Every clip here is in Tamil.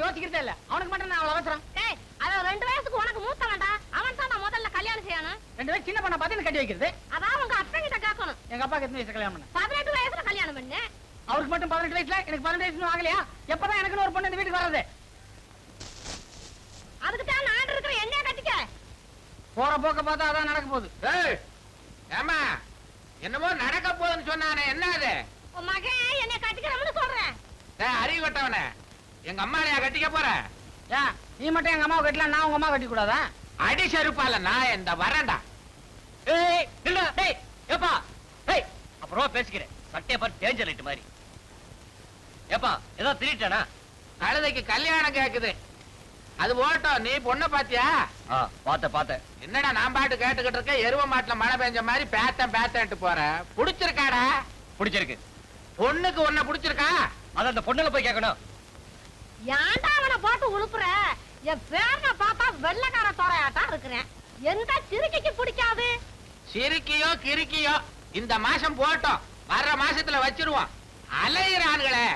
நான் யோசிக்கிறதே இல்ல. அவனுக்கு மட்டும் நான் அவ்வளவு அவசரம். டேய் அவன் ரெண்டு வயசுக்கு உனக்கு மூத்தவன்டா அவன் தான் நான் முதல்ல கல்யாணம் செய்யணும். ரெண்டு பேரும் சின்ன பண்ண பார்த்து கட்டி வைக்கிறது? அதான் உங்க அப்பன் கிட்ட கேட்கணும். எங்க அப்பாக்கு எத்தனை வயசு கல்யாணம் பண்ண? பதினெட்டு வயசுல கல்யாணம் பண்ணு. அவருக்கு மட்டும் பதினெட்டு வயசுல? எனக்கு பதினெட்டு வயசு ஆகலையா? எப்பதான் எனக்கு ஒரு பொண்ணு இந்த வீட்டுக்கு வர்றது? அதுக்கு தான் நான் இருக்கிற என்னைய கட்டிக்க. போற போக்க பார்த்தா அதான் நடக்க போகுது. ஏய், ஏம்மா என்னமோ நடக்க போகுதுன்னு சொன்னானே என்ன அது? உன் மகன் என்னைய கட்டிக்கிறவனு சொல்றேன். டேய், அறிவு கட்டவனே. எங்க அம்மாளையா கட்டிக்க போற? ஏன் நீ மட்டும் எங்க அம்மாவை கட்டலாம் நான் உங்க அம்மா கட்டி கூடாதா அடி செருப்பால நான் இந்த வரேன்டா. ஏய் இல்ல டேய் ஏப்பா. டேய் அப்புறமா பேசிக்கிறேன். சட்டைய பாரு டேஞ்சர் லைட் மாதிரி. ஏப்பா ஏதோ திருட்டானா கழுதைக்கு கல்யாணம் கேக்குது. அது ஓட்டம் நீ பொண்ணை பாத்தியா? ஆ பாத்த பாத்த என்னடா நான் பாட்டு கேட்டுக்கிட்டு இருக்கேன்? எருவ மாட்டுல மழை பெஞ்ச மாதிரி பேத்தன் பேத்தன்ட்டு போற. புடிச்சிருக்காடா? பிடிச்சிருக்கு. பொண்ணுக்கு உன்னை புடிச்சிருக்கா? அத அந்த பொண்ணுல போய் கேட்கணும். ஏன்டா அவனை போட்டு உழுப்புற? என் பேர்ல பாப்பா வெள்ளக்கார தோரையாட்டா இருக்கிறேன். எந்த சிறுக்கைக்கு பிடிக்காது? சிறுக்கியோ கிறுக்கியோ இந்த மாசம் போட்டோம். வர்ற மாசத்துல வச்சிருவோம். அலையிறான்களே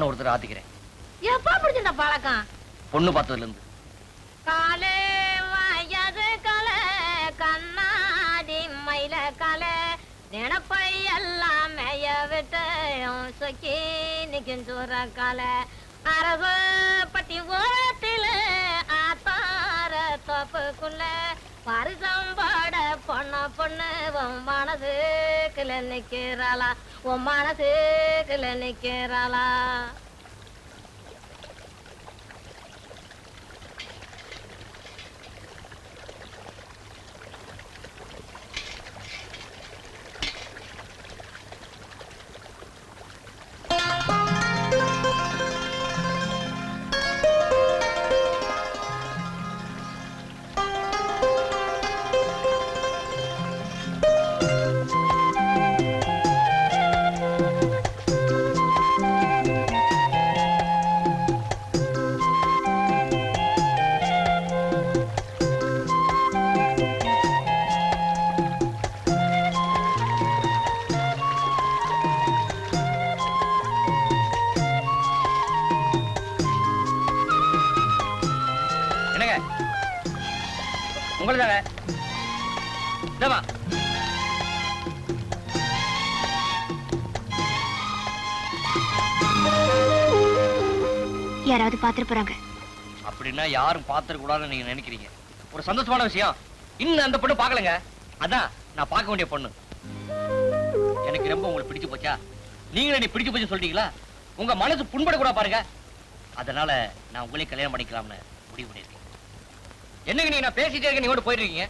நானும் ஒருத்தர் ஆத்திக்கிறேன். எப்ப பிடிச்சிருந்த பழக்கம்? பொண்ணு பார்த்ததுல இருந்து காலே வயது கலை கண்ணாடி மயில கலை நினப்பை எல்லாம் மேய விட்டு சொக்கி நிக்கும் சூற கலை. அரசு பட்டி ஓரத்தில ஆத்தார தோப்புக்குள்ள பரிசம் பாட பொண்ண பொண்ணு மனசுக்குள்ள நிக்கிறாளா உன் மனசுக்குள்ள நிக்கிறாளா யாராவது அப்படின்னா யாரும் பாத்துற கூடாதுன்னு நீங்க நினைக்கிறீங்க. ஒரு சந்தோஷமான விஷயம். இன்னும் அந்த பொண்ணு பார்க்கலங்க. அதான் நான் பார்க்க வேண்டிய பொண்ணு. எனக்கு ரொம்ப உங்களுக்கு பிடிச்சு போச்சா? நீங்களே நீ பிடிச்சு போச்சு சொல்றீங்களா? உங்க மனசு புண்பட கூட பாருங்க. அதனால நான் உங்களே கல்யாணம் பண்ணிக்கலாம்னு முடிவு பண்ணிருக்கேன் என்னங்க நீங்க நான் பேசிட்டே இருக்க நீங்க கூட போயிருக்கீங்க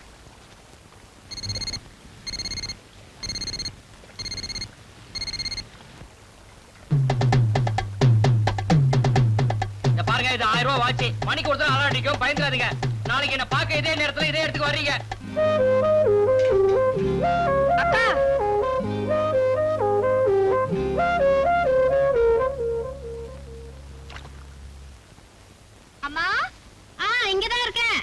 ஆச்சு. மணி கொடுத்தா வாட்சி அடிக்கும் பயந்துடாதீங்க. நாளைக்கு என்ன பார்க்க இதே நேரத்துல இதே இடத்துக்கு வர்றீங்க. அக்கா. அம்மா? ஆ இங்கதான் இருக்கேன்.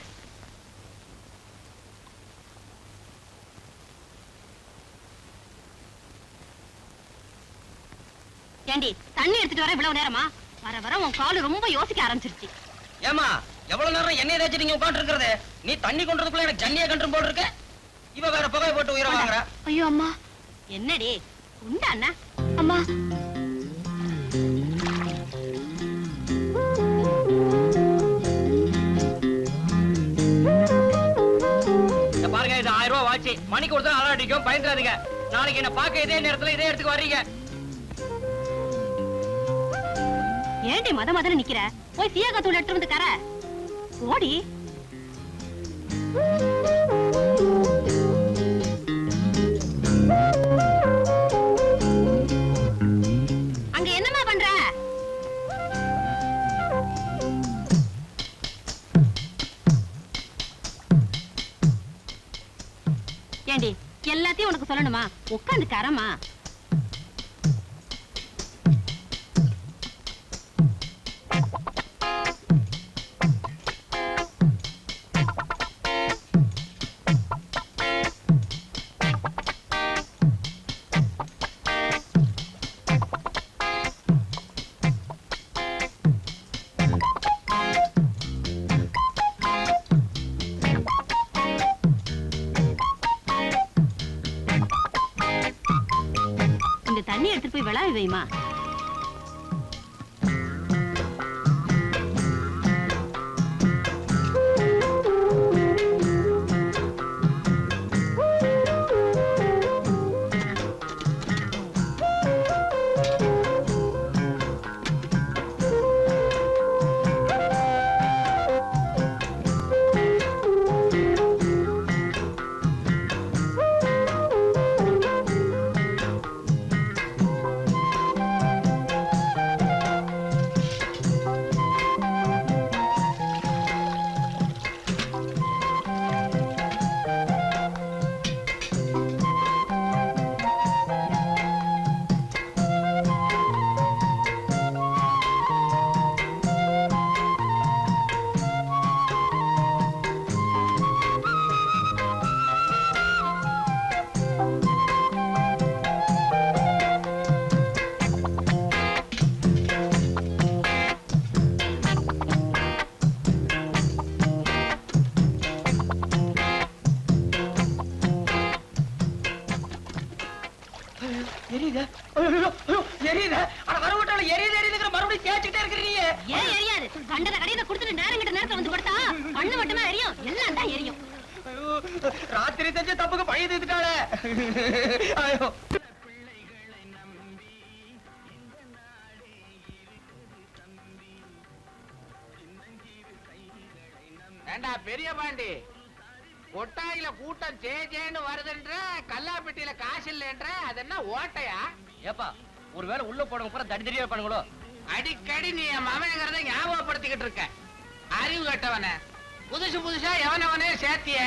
ஏண்டி தண்ணி எடுத்துட்டு வர இவ்வளவு நேரமா? வர வர உன் காலு ரொம்ப யோசிக்க ஆரம்பிச்சிருச்சு. ஏமா எவ்வளவு நேரம் எண்ணெய் தேய்ச்சி நீங்க உட்காந்து இருக்கிறது நீ தண்ணி கொண்டதுக்குள்ள எனக்கு ஜன்னியா கண்டும் போல் இருக்கு இவ வேற புகையை போட்டு உயிரை வாங்குற. ஐயோ அம்மா. என்னடி? உண்டா அண்ணா? அம்மா. இங்க பாருங்க இது ஆயிரம் ரூபாய் வாட்சி. மணிக்கு ஒருத்தர் அலாரம் அடிக்கும். பயந்துடாதீங்க. நாளைக்கு என்ன பார்க்க இதே நேரத்துல இதே இடத்துக்கு வர்றீங்க. ஏண்டி மத மதன நிக்கிற? போய் சீயக்கா தூள் எடுத்து வந்து கர ஓடி. அங்க என்னமா பண்ற? ஏண்டி எல்லாத்தையும் உனக்கு சொல்லணுமா? உட்காந்து கரமா எடுத்துட்டு போய் விளாவி வைமா எரியுது? ஐயோ ஐயோ எரியுது? அட வரவிட்டால எரியுது எரியுதுங்கிற மறுபடியும் தேய்ச்சிட்டே இருக்கிறீங்க. ஏன் எரியாது? கண்டத கடையில குடுத்துட்டு நேரம் கிட்ட நேரத்துல வந்து படுத்தா கண்ணு மட்டுமா எரியும். எல்லாம் தான் எரியும். ஐயோ, ராத்திரி செஞ்ச தப்புக்கு பழைய தீர்த்துட்டாளே. ஐயோ. ஏண்டா பெரிய பாண்டி? கொட்டாயில கூட்டம் ஜே ஜேன்னு வருதுன்ற கல்லாப்பெட்டியில காசு இல்லைன்ற அது என்ன ஓட்டையா? ஏப்பா ஒருவேளை உள்ள போனவங்க பூரா தடி தடியா இருப்பானுங்களோ? அடிக்கடி நீ என் மவங்கிறத ஞாபகப்படுத்திக்கிட்டு இருக்க. அறிவு கட்டவன. புதுசு புதுசா எவனவனே சேர்த்திய.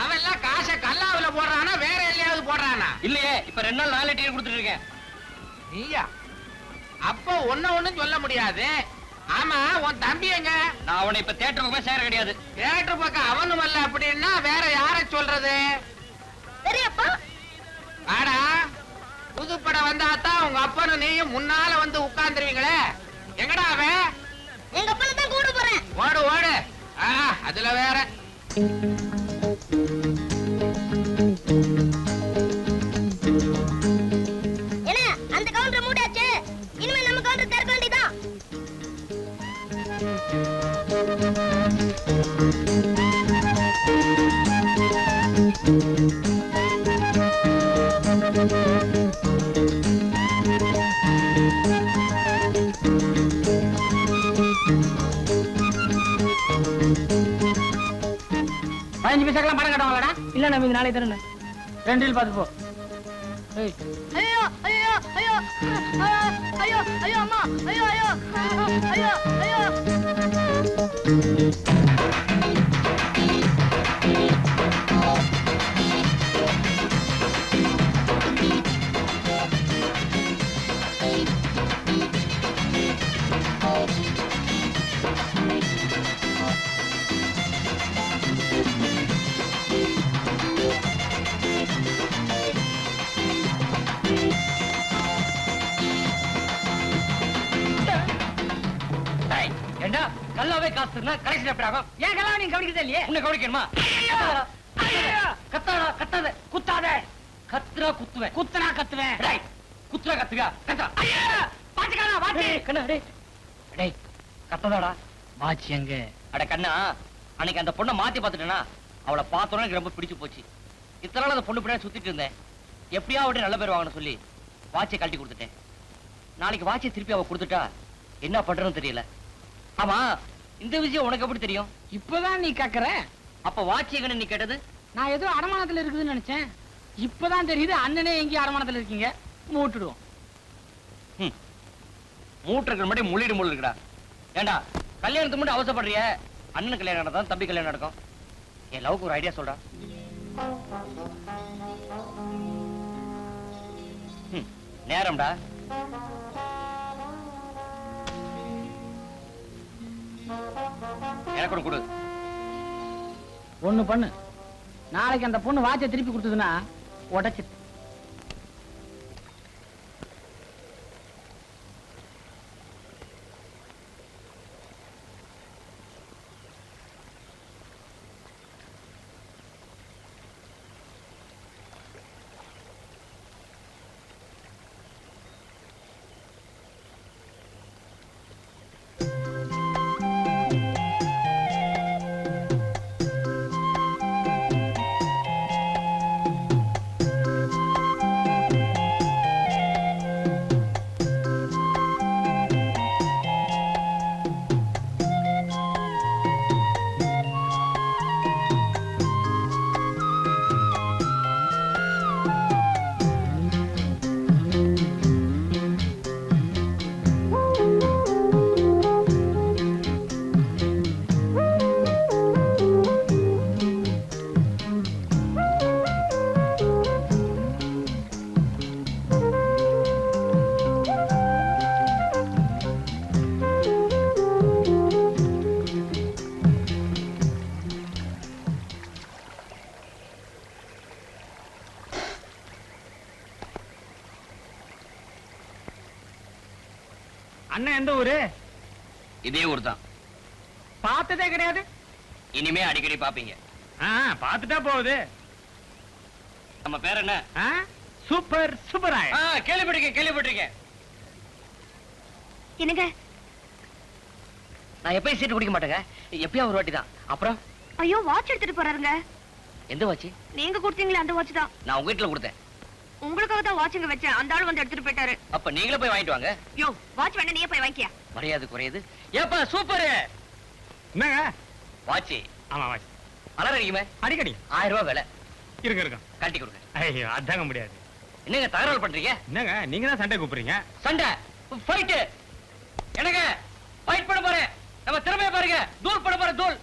அவன் எல்லாம் காசை கல்லாவுல போடுறானா வேற எல்லையாவது போடுறானா? இல்லையே இப்ப ரெண்டு நாள் நாலு டிக்கெட் கொடுத்துட்டு இருக்கேன். நீயா? அப்போ ஒண்ணு ஒண்ணும் சொல்ல முடியாது. ஆமா உன் தம்பி எங்க? நான் அவனை இப்ப தேட்டர் பக்கமே சேர கிடையாது. தேட்டர் பக்கம் அவனும் அல்ல அப்படின்னா வேற யார சொல்றது? பெரியப்பா ஆடா புதுப்படம் வந்தாதான் உங்க அப்பனும் நீயும் முன்னால வந்து உட்கார்ந்துருவீங்களே. எங்கடா அவன் எங்க அப்பனை தான் கூட்டு போறேன். ஓடு ஓடு. ஆ, அதுல வேற. பதினஞ்சு பைசாக்கெல்லாம் பணம் கட்டுவாங்களாடா இல்ல நம்ம இந்த நாளைக்கு தரணும் ரெண்டு ரீல் பார்த்து போ. ஐயோ ஐயோ ஐயோ ஐயோ ஐயோ அம்மா ஐயோ ஐயோ ஐயோ ஐயோ. கல்லாவே காசு இருந்தா கலெக்ஷன் எப்படி ஆகும். ஏன் கலாம் நீங்க கவனிக்கிறதே இல்லையே? உன்னை கவனிக்கணுமா? ஐயோ! ஐயோ! கத்தாடா கத்தாத குத்தாத. கத்துறா குத்துவேன். குத்துனா கத்துவேன். டேய், குத்துறா கத்துக்கா? கத்தா. ஐயோ! பாத்துக்காரா பாத்து டேய், கண்ணா டேய். டேய் கத்ததாடா. வாட்ச் எங்க? அட கண்ணா அன்னைக்கு அந்த பொண்ணை மாத்தி பார்த்துட்டேனா? அவளை பார்த்தோன்னே எனக்கு ரொம்ப பிடிச்சு போச்சு. இத்தனை நாள் அந்த பொண்ணு பின்னாடி சுத்திட்டு இருந்தேன். எப்படியா அவட்ட நல்ல பேர் வாங்கணும் சொல்லி வாட்சை கழட்டி கொடுத்துட்டேன். நாளைக்கு வாட்சை திருப்பி அவ கொடுத்துட்டா என்ன பண்றதுன்னு தெரியல. ஆமா இந்த விஷயம் உனக்கு எப்படி தெரியும்? இப்பதான் நீ கக்கற? அப்ப வாட்சி எங்கன்னு நீ கேட்டது? நான் ஏதோ அடமானத்துல இருக்குதுன்னு நினைச்சேன். இப்பதான் தெரியுது அண்ணனே எங்கேயும் அடமானத்துல இருக்கீங்க. மூட்டுடுவோம். மூட்டுக்கு முன்னாடி முள்ளிடு முள் இருக்குடா. ஏண்டா கல்யாணத்துக்கு முன்னாடி அவசரப்படுறிய? அண்ணன் கல்யாணம் நடக்கும் தம்பி கல்யாணம் நடக்கும். என் லவ்க்கு ஒரு ஐடியா சொல்றா. நேரம்டா. எனக்கு ஒண்ணு கொடு. ஒண்ணு பண்ணு. நாளைக்கு அந்த பொண்ணு வாட்சை திருப்பி கொடுத்ததுன்னா உடைச்சு அடிக்கடி பாப்பீங்க. ஆ பார்த்துட்டா போகுது. நம்ம பேர் என்ன? சூப்பர் சூப்பராய் ஆ, கேள்விப்பட்டிருக்கேன் கேள்விப்பட்டிருக்கேன். என்னங்க? நான் எப்பயும் சீட்டு குடிக்க மாட்டேங்க. எப்பயும் ஒரு வாட்டி தான் அப்புறம்? ஐயோ வாட்ச் எடுத்துட்டு போறாருங்க. எந்த வாட்சி நீங்க கொடுத்தீங்களே அந்த வாட்ச் தான். நான் உங்க வீட்டுல கொடுத்தேன். உங்களுக்காக தான் வாட்சுங்க வச்சேன். அந்த ஆள் வந்து எடுத்துட்டு போயிட்டாரு. அப்ப நீங்களே போய் வாங்கிட்டு வாங்க. யோ வாட்ச் வேணா நீயே போய் வாங்கிக்கியா. மரியாதை குறையுது. ஏப்பா சூப்பர். என்னங்க? வாட்சி ஆமா வாட்ச் அலர் அடிக்குமே அடிக்கடி. ஆயிரம் ரூபாய் விலை. இருங்க இருங்க. கட்டி கொடுங்க. ஐயோ அதாங்க முடியாது. என்னங்க தகராறு பண்றீங்க? என்னங்க நீங்க தான் சண்டை கூப்பிடுறீங்க? சண்டை. ஃபைட் என்னங்க ஃபைட் பண்ண போறேன். நம்ம திறமைய பாருங்க. தூள் பண்ண போறேன் தூள்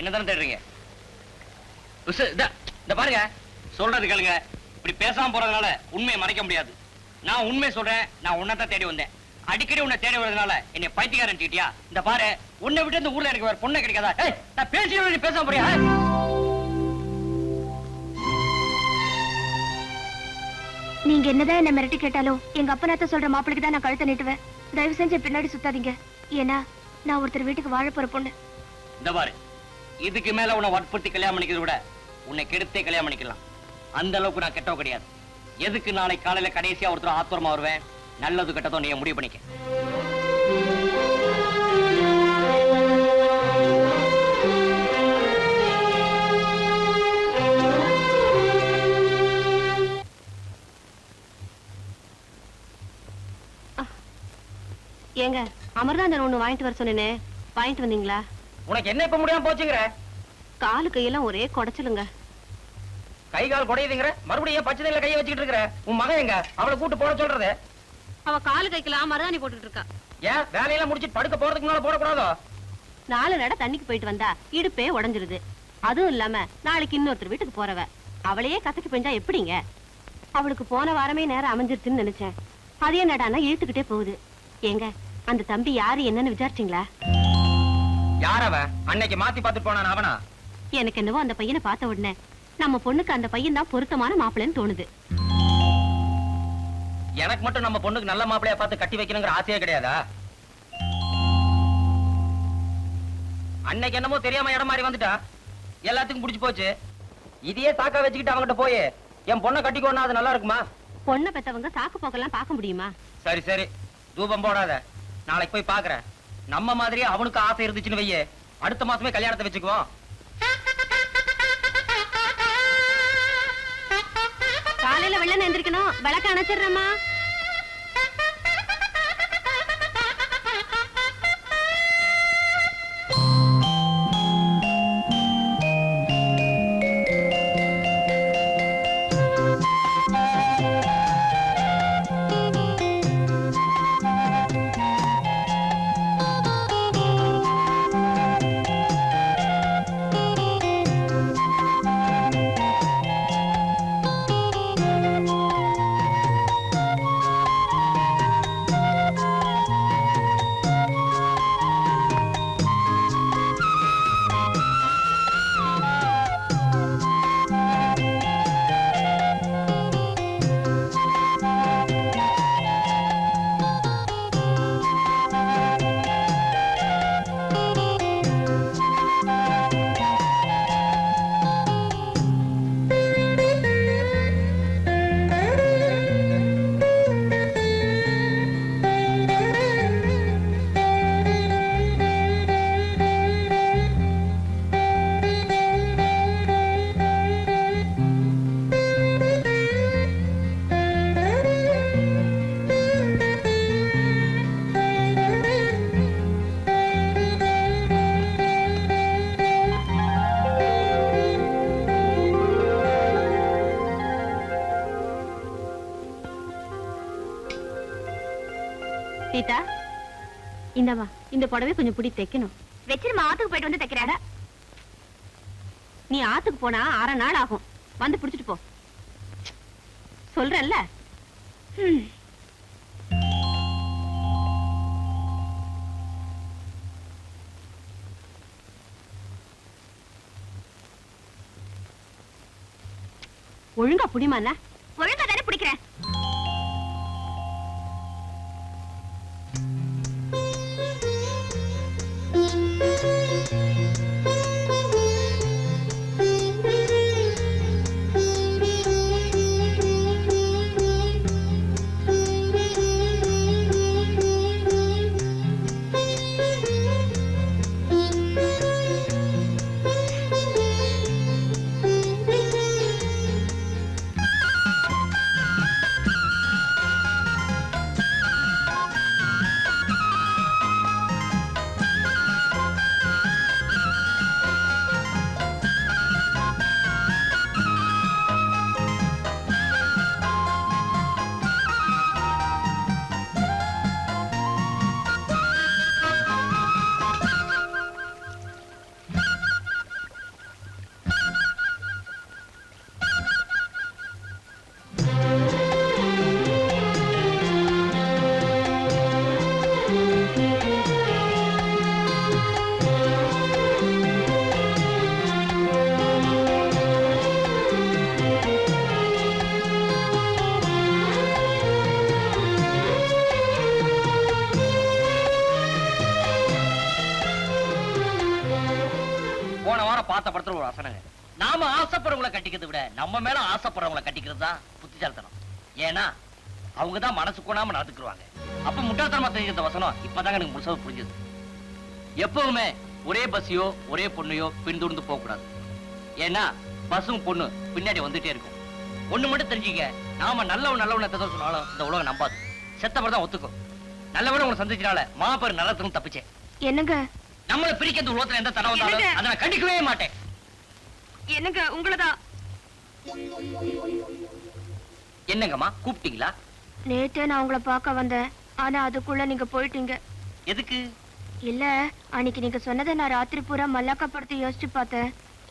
என்னதானே தேடுறீங்க? உசு, இதா, இந்த பாருங்க. சொல்றது கேளுங்க. இப்படி பேசாம போறதுனால உண்மையை மறைக்க முடியாது. நான் உண்மை சொல்றேன் நான் உன்னை தான் தேடி வந்தேன். அடிக்கடி உன்னை தேடி வரதுனால என்னை பைத்தியக்காரன் சீட்டியா? இந்த பாரு உன்னை விட்டு இந்த ஊர்ல எனக்கு வேற பொண்ணு கிடைக்காதா? நான் பேசி நீ பேச போறியா? நீங்க என்னதான் என்ன மிரட்டி கேட்டாலும் எங்க அப்பனாத்த சொல்ற மாப்பிளைக்கு தான் நான் கழுத்தை நீட்டுவேன். தயவு செஞ்சு பின்னாடி சுத்தாதீங்க. ஏன்னா நான் ஒருத்தர் வீட்டுக்கு வாழ போற பொண்ணு. இந்த பாரு இதுக்கு மேல உன்னை வற்புறுத்தி கல்யாணம் பண்ணிக்கிறத விட உன்னை கெடுத்தே கல்யாணம் பண்ணிக்கலாம். அந்த அளவுக்கு நான் கெட்டவ கிடையாது. எதுக்கு நாளை காலையில கடைசியா ஒருத்தர் ஆத்திரமா வருவேன்? நல்லது கெட்டதோ நீ முடிவு பண்ணிக்க. ஏங்க அமர்தாந்தன் ஒண்ணு வாங்கிட்டு வர சொன்னேனே. வாங்கிட்டு வந்தீங்களா? உனக்கு என்ன இப்ப முடியாம போச்சுங்கிற? காலு கையெல்லாம் ஒரே குடைச்சலுங்க. கை கால் குடையுதுங்கிற? மறுபடியும் பச்சை தண்ணியில கையை வச்சுக்கிட்டு இருக்கிற? உன் மகன் எங்க? அவளை கூட்டு போட சொல்றது. அவ காலு கைக்கெல்லாம் மருதாணி போட்டுட்டு இருக்கா. ஏன்? வேலையெல்லாம் முடிச்சிட்டு படுக்க போறதுக்கு முன்னால போடக்கூடாதோ? நாலு நட தண்ணிக்கு போயிட்டு வந்தா இடுப்பே உடைஞ்சிருது. அதுவும் இல்லாம நாளைக்கு இன்னொருத்தர் வீட்டுக்கு போறவ. அவளையே கசக்கி பெஞ்சா எப்படிங்க? அவளுக்கு போன வாரமே நேரம் அமைஞ்சிருச்சுன்னு நினைச்சேன். அதே நடானா இழுத்துக்கிட்டே போகுது. ஏங்க அந்த தம்பி யாரு என்னன்னு விசாரிச்சீங்களா? யார் அவன் அன்னைக்கு மாத்தி பார்த்துட்டு போனான் அவனா? எனக்கு என்னவோ அந்த பையனை பார்த்த உடனே நம்ம பொண்ணுக்கு அந்த பையன் தான் பொருத்தமான மாப்பிள்ளைன்னு தோணுது. எனக்கு மட்டும் நம்ம பொண்ணுக்கு நல்ல மாப்பிளைய பார்த்து கட்டி வைக்கணுங்கிற ஆசையே கிடையாதா? அன்னைக்கு என்னமோ தெரியாம இடம் மாதிரி வந்துட்டா. எல்லாத்துக்கும் பிடிச்சு போச்சு. இதையே சாக்கா வச்சுக்கிட்டு அவங்கிட்ட போய் என் பொண்ணை கட்டிக்கோன்னா அது நல்லா இருக்குமா? பொண்ணை பெத்தவங்க சாக்கு போக்கெல்லாம் பார்க்க முடியுமா? சரி சரி. தூபம் போடாத. நாளைக்கு போய் பாக்குறேன் நம்ம மாதிரியே அவனுக்கு ஆசை இருந்துச்சுன்னு வையே. அடுத்த மாசமே கல்யாணத்தை வச்சுக்குவோம். காலையில வெள்ளன எந்திரிக்கணும். விளக்க அணைச்சிடுறமா இந்தம்மா இந்த புடவை கொஞ்சம் பிடி தைக்கணும். வச்சிருமா ஆத்துக்கு போயிட்டு வந்து தைக்கிறாட நீ ஆத்துக்கு போனா அரை நாள் ஆகும். வந்து பிடிச்சிட்டு போ. சொல்றேன்ல? ஒழுங்கா புடிமாண்ணா பார்த்த படத்துல ஒரு வசனங்க நாம ஆசைப்படுறவங்களை கட்டிக்கிறதை விட நம்ம மேல ஆசைப்படுறவங்களை கட்டிக்கிறது தான் புத்திசாலித்தனம். ஏன்னா அவங்க தான் மனசு கொண்டாம நடந்துக்குருவாங்க. அப்ப முட்டாள்தனமா தெரிஞ்ச வசனம் இப்பதாங்க எனக்கு முழுசாக புரிஞ்சது. எப்பவுமே ஒரே பஸ்ஸையோ ஒரே பொண்ணையோ பின்தொடர்ந்து போக கூடாது ஏன்னா பஸ்ஸும் பொண்ணு பின்னாடி வந்துட்டே இருக்கும். ஒண்ணு மட்டும் தெரிஞ்சுக்க நாம நல்லவன் நல்லவன் எத்தனை சொன்னாலும் இந்த உலகம் நம்பாது. செத்தவர் தான் ஒத்துக்கும். நல்லவன உங்களை சந்திச்சனால மாபெரும் நல்லத்துக்கும் தப்பிச்சேன். என்னங்க? நம்மளை பிரிக்க இந்த உலகத்துல எந்த தடவை வந்தாலும்? அதை நான் கண்டிக்கவே மாட்டேன். என்னங்க உங்களதான்? என்னங்கம்மா கூப்பிட்டீங்களா? நேத்தே நான் உங்களை பார்க்க வந்தேன். ஆனா அதுக்குள்ள நீங்க போயிட்டீங்க. எதுக்கு? இல்ல அன்னைக்கு நீங்க சொன்னதை நான் ராத்திரி பூரா மல்லாக்கா படுத்து யோசிச்சு பார்த்தேன்.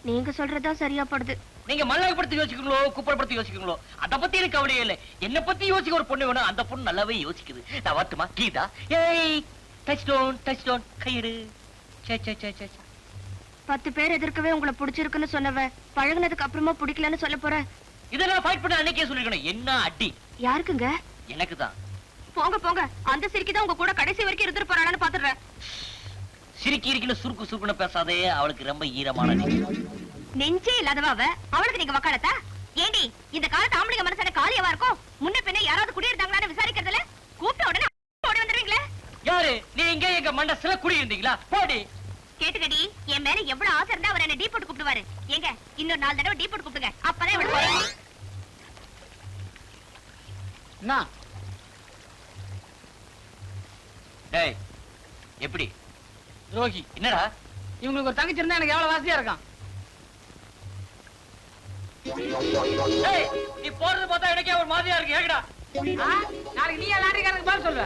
நீங்க சொல்றதா சரியா படுது நீங்க மல்லாகப்படுத்தி யோசிக்கீங்களோ குப்பரப்படுத்தி யோசிக்கீங்களோ அத பத்தி எனக்கு கவலையே இல்லை. என்ன பத்தி யோசிக்க ஒரு பொண்ணு வேணும் அந்த பொண்ணு நல்லாவே யோசிக்குது. நான் வரட்டுமா? கீதா? ஏய் டச் டோன் டச் டோன் கையெடு. பத்து பேர் எதிர்க்கவே உங்களை பிடிச்சிருக்குன்னு சொன்னவ பழகுனதுக்கு அப்புறமா பிடிக்கலன்னு சொல்ல போற? இதை நான் ஃபைட் பண்ண அன்னைக்கே சொல்லிருக்கணும். என்ன அடி? யாருக்குங்க? எனக்கு தான். போங்க போங்க. அந்த சிரிக்கி தான் உங்க கூட கடைசி வரைக்கும் இருந்துட்டு போறாளான்னு பாத்துடுறேன். சிரிக்கி இருக்கின்னு சுருக்கு சுருக்குன்னு பேசாதே. அவளுக்கு ரொம்ப ஈரமான நெஞ்சு. நெஞ்சே இல்லாதவ அவ? அவளுக்கு நீங்க வக்காலத்தா? ஏண்டி இந்த காலத்து ஆம்பளைங்க மனசான காலியவா இருக்கும்? முன்ன பின்ன யாராவது குடியிருந்தாங்களான்னு விசாரிக்கிறதுல? கூப்பிட்ட உடனே யாரு? நீங்க எங்க மண்ட சில குடி இருந்தீங்களா போடி. கேட்டுக்கடி என் மேல எவ்வளவு ஆசை இருந்தா அவர் என்ன டீ போட்டு கூப்பிடுவாரு. ஏங்க இன்னொரு நாலு தடவை டீ போட்டு கூப்பிடுங்க. அப்பதான் குறையும். என்ன டேய் எப்படி? துரோகி. என்னடா? இவங்களுக்கு ஒரு தங்கச்சி இருந்தா எனக்கு எவ்வளவு வசதியா இருக்கும்? டேய் நீ போறது பார்த்தா எனக்கே ஒரு மாதிரியா இருக்கு. ஏகடா ஆ? நாளைக்கு நீ லாரிக்காரனுக்கு பதில் சொல்லுவ.